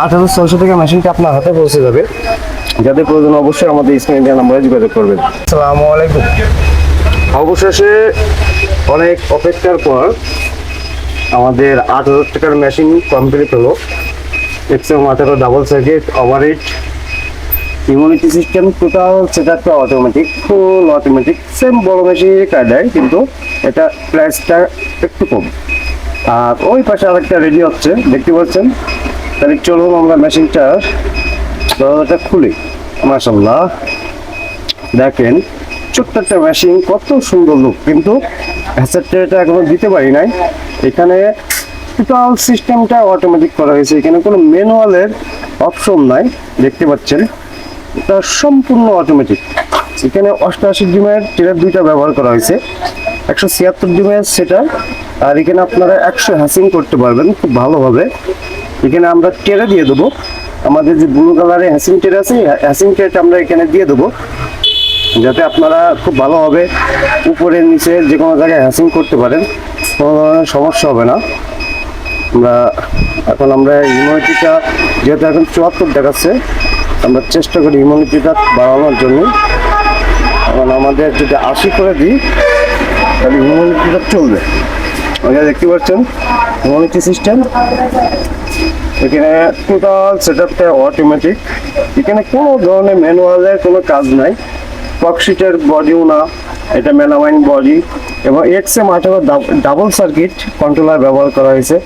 হাজার ছয়শো টাকা মেশিনটা আপনার হাতে পৌঁছে যাবে। যাদের প্রয়োজন অবশ্যই আমাদের স্ক্রিনে দেওয়া নাম্বারে যোগাযোগ করবেন। আসসালামু আলাইকুম। অবশেষে অনেক অপেক্ষার পর আমাদের আট হাজার টাকার মেশিন কমপ্লিট হলো। এক্সএম আঠারো double circuit overheat immunity system total সেটআপটা automatic full automatic same বড় মেশিনের কায়দায় কিন্তু এটা প্রাইসটা একটু কম। আর ওই পাশে আরেকটা রেডি হচ্ছে দেখতে পাচ্ছেন? তাহলে চলুন আমরা মেশিনটা দরজাটা খুলি। মাসাল্লাহ দেখেন, ছোট্ট একটা মেশিন, কত সুন্দর লুক কিন্তু হ্যাচারটা এটা এখনও দিতে পারি নাই। এখানে টোটাল সিস্টেমটা অটোমেটিক করা হয়েছে। এখানে কোনো ম্যানুয়ালের অপশন নাই, দেখতে পাচ্ছেন। এটা সম্পূর্ণ অটোমেটিক এখানে অষ্টআশি ডিমের টেরার দুইটা ব্যবহার করা হয়েছে। একশো ছিয়াত্তর ডিমের সেটা, আর এখানে আপনারা একশো হ্যাসিং করতে পারবেন, খুব ভালোভাবে এখানে আমরা টেরে দিয়ে দেবো। আমাদের যে ব্লু কালারের হ্যাসিং টের আছে হ্যাসিং টেরটা আমরা এখানে দিয়ে দেবো। যাতে আপনারা খুব ভালোভাবে উপরে, নিচে যে কোনো জায়গায় হ্যাসিং করতে পারেন, কোনো ধরনের সমস্যা হবে না। আমরা এখন আমরা ইমিউনিটিটা যেহেতু এখন চুয়াত্তর দেখাচ্ছে, আমরা চেষ্টা করি ইমিউনিটিটা বাড়ানোর জন্য। এখন আমাদের যদি আশি করে দিই, তাহলে ইমিউনিটিটা চলবে। ওইটা দেখতে পাচ্ছেন ইমিউনিটি সিস্টেম। এখানে টোটাল সেট আপটা অটোমেটিক এখানে কোনো ধরনের ম্যানুয়ালের কোনো কাজ নাই। টকশিটের বডিও না, এটা মেলামাইন বডি এবং এক্সএম আঠারো ডাবল সার্কিট কন্ট্রোলার ব্যবহার করা হয়েছে।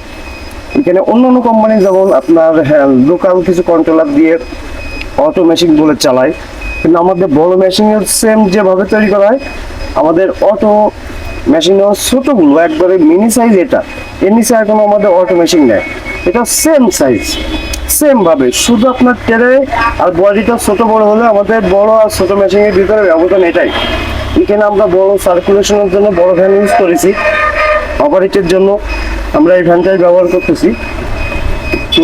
এখানে অন্যান্য কোম্পানি যেমন আপনার হ্যাঁ লোকাল কিছু কন্ট্রোলার দিয়ে অটো মেশিন বলে চালায়। কিন্তু আমাদের বড় মেশিনের সেম যেভাবে তৈরি করা হয়, আমাদের অটো মেশিনও ছোটোগুলো একবারে মিনি সাইজ এটা। এর নিচে এখন আমাদের অটো মেশিন নেয় এটা সেম সাইজ সেম ভাবে। শুধু আপনার টেরে আর বডিটা ছোট বড় হলে আমাদের বড় আর ছোট মেশিনের ভিতরে ব্যবধান এটাই। এখানে আমরা বড় সার্কুলেশনের জন্য বড় ফ্যান ইউজ করেছি। অপারেটের জন্য আমরা এই ফ্যানটাই ব্যবহার করতেছি। কি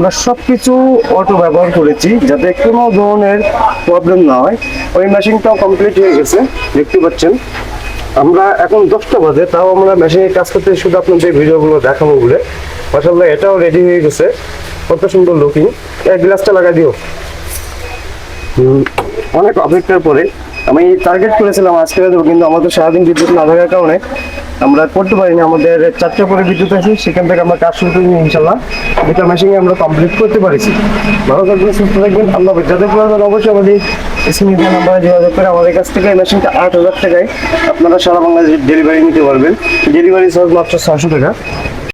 আমরা সবকিছু অটো ব্যবহার করেছি যাতে কোনো ধরনের প্রবলেম না হয়। ওই মেশিনটাও কমপ্লিট হয়ে গেছে, দেখতে পাচ্ছেন। আমরা এখন দশটা বাজে, তাও আমরা মেশিনে কাজ করতে শুধু আপনাদের ভিডিওগুলো দেখাবো বলে। মাসাল্লাহ এটাও রেডি হয়ে গেছে। কত সুন্দর লুকিং এক গ্লাসটা লাগাই দিও। অনেক অপেক্ষার পরে আমি টার্গেট করেছিলাম আজকে দেবো কিন্তু আমাদের সারাদিন বিদ্যুৎ না থাকার কারণে আমরা করতে পারিনি। আমাদের চারটে করে বিদ্যুৎ আছে, সেখান থেকে আমরা কাজ শুরু করি ইনশাল্লাহ। দুটা মেশিনে আমরা কমপ্লিট করতে পারিছি। ভালো থাকবেন, সুস্থ থাকবেন। আল্লাহ। যাদের প্রয়োজন অবশ্যই আমাদের স্ক্রিনে নাম্বারে যোগাযোগ করে আমাদের কাছ থেকে মেশিনটা আট হাজার টাকায় আপনারা সারা বাংলাদেশে ডেলিভারি নিতে পারবেন। ডেলিভারি চার্জ মাত্র ছশো টাকা।